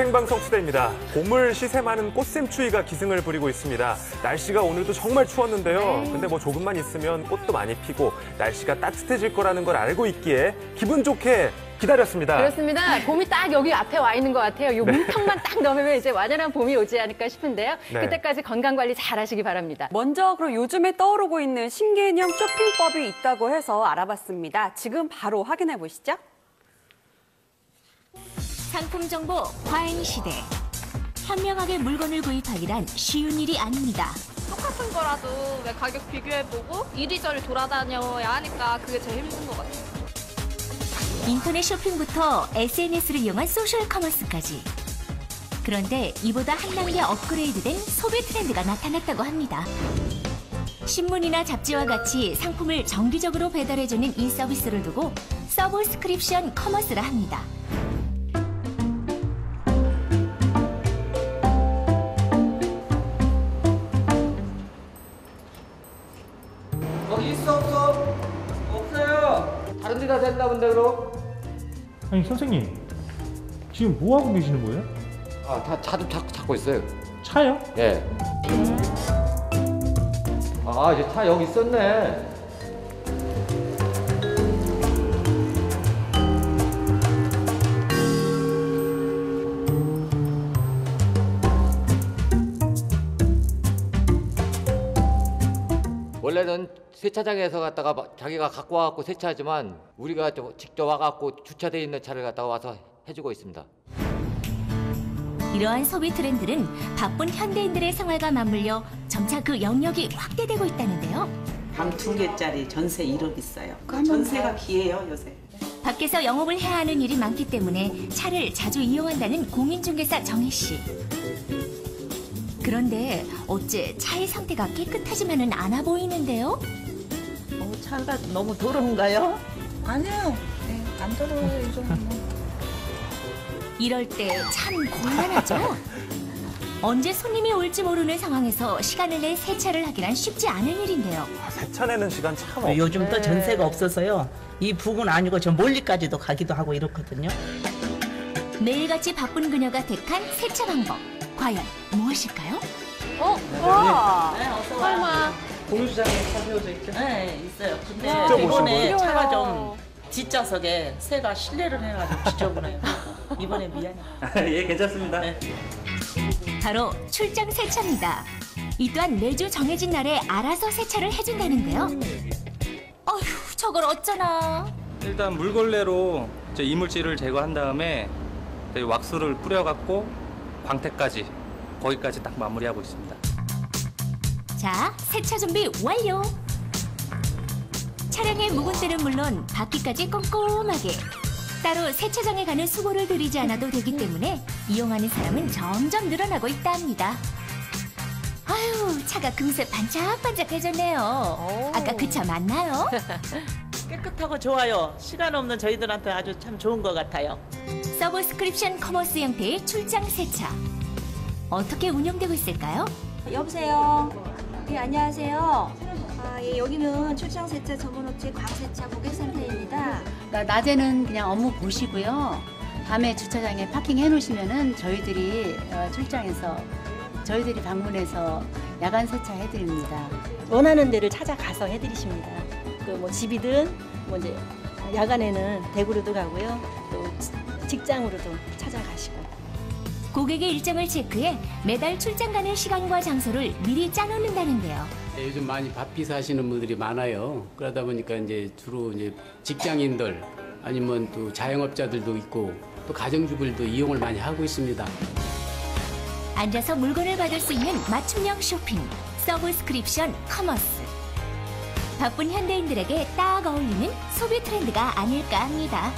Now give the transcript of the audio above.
생방송 수대입니다. 봄을 시샘하는 꽃샘추위가 기승을 부리고 있습니다. 날씨가 오늘도 정말 추웠는데요. 근데 뭐 조금만 있으면 꽃도 많이 피고 날씨가 따뜻해질 거라는 걸 알고 있기에 기분 좋게 기다렸습니다. 그렇습니다. 봄이 딱 여기 앞에 와 있는 것 같아요. 요 문턱만 딱 넘으면 이제 완연한 봄이 오지 않을까 싶은데요. 네. 그때까지 건강 관리 잘 하시기 바랍니다. 먼저 그럼 요즘에 떠오르고 있는 신개념 쇼핑법이 있다고 해서 알아봤습니다. 지금 바로 확인해 보시죠. 상품 정보 과잉 시대. 현명하게 물건을 구입하기란 쉬운 일이 아닙니다. 똑같은 거라도 왜 가격 비교해보고 이리저리 돌아다녀야 하니까 그게 제일 힘든 것 같아요. 인터넷 쇼핑부터 SNS를 이용한 소셜 커머스까지. 그런데 이보다 한 단계 업그레이드된 소비 트렌드가 나타났다고 합니다. 신문이나 잡지와 같이 상품을 정기적으로 배달해주는 이 서비스를 두고 서브스크립션 커머스라 합니다. 거기 있어 없어? 없어요. 다른 데다 됐나 본데 그럼? 아니 선생님 지금 뭐 하고 계시는 거예요? 아, 다 차도 찾, 찾고 있어요. 차요? 예. 아, 이제 차 여기 있었네. 원래는 세차장에서 갔다가 막 자기가 갖고 와갖고 세차하지만 우리가 저 직접 와갖고 주차돼 있는 차를 갖다가 와서 해주고 있습니다. 이러한 소비 트렌드는 바쁜 현대인들의 생활과 맞물려 점차 그 영역이 확대되고 있다는데요. 방 두 개짜리 전세 1억 있어요. 전세가 귀해요 요새. 밖에서 영업을 해야 하는 일이 많기 때문에 차를 자주 이용한다는 공인중개사 정혜 씨. 그런데 어째 차의 상태가 깨끗하지만은 않아 보이는데요? 어, 차가 너무 더러운가요? 아니요. 네, 안 더러워요 이 정도. 이럴 때 참 곤란하죠? 언제 손님이 올지 모르는 상황에서 시간을 내 세차를 하기란 쉽지 않은 일인데요. 아, 세차 내는 시간 참 없. 요즘 또 전세가 없어서요. 이 북은 아니고 저 멀리까지도 가기도 하고 이렇거든요. 매일같이 바쁜 그녀가 택한 세차 방법. 과연 무엇일까요? 어? 와! 네, 어서 설마. 공유주장에 차 세워져 있죠? 네, 있어요. 근데 와, 이번에. 차가 좀 뒷좌석에 새가 실내를 해가지고 지저분해요. 이번에 미안해. 예, 괜찮습니다. 네. 바로 출장 세차입니다. 이 또한 매주 정해진 날에 알아서 세차를 해준다는데요. 어휴, 저걸 어쩌나. 일단 물걸레로 이제 이물질을 제거한 다음에 왁스를 뿌려갖고 광택까지 거기까지 딱 마무리하고 있습니다. 자, 세차 준비 완료. 차량의 묵은 때는 물론 바퀴까지 꼼꼼하게. 따로 세차장에 가는 수고를 들이지 않아도 되기 때문에 이용하는 사람은 점점 늘어나고 있다 합니다. 아유, 차가 금세 반짝반짝해졌네요. 아까 그 차 맞나요? 깨끗하고 좋아요. 시간 없는 저희들한테 아주 참 좋은 것 같아요. 서브스크립션 커머스 형태의 출장 세차. 어떻게 운영되고 있을까요? 여보세요. 예, 안녕하세요. 아, 예, 여기는 출장 세차 전문 업체 광세차 고객센터입니다. 그러니까 낮에는 그냥 업무 보시고요. 밤에 주차장에 파킹 해 놓으시면은 저희들이 어, 출장해서 저희들이 방문해서 야간 세차 해드립니다. 원하는 데를 찾아가서 해드리십니다. 그 뭐 집이든 뭐 이제 야간에는 대구로도 가고요. 또 지- 직장으로도 찾아가시고. 고객의 일정을 체크해 매달 출장 가는 시간과 장소를 미리 짜놓는다는데요. 네, 요즘 많이 바삐 사시는 분들이 많아요. 그러다 보니까 이제 주로 이제 직장인들 아니면 또 자영업자들도 있고 또 가정주부들도 이용을 많이 하고 있습니다. 앉아서 물건을 받을 수 있는 맞춤형 쇼핑, 서브스크립션 커머스. 바쁜 현대인들에게 딱 어울리는 소비 트렌드가 아닐까 합니다.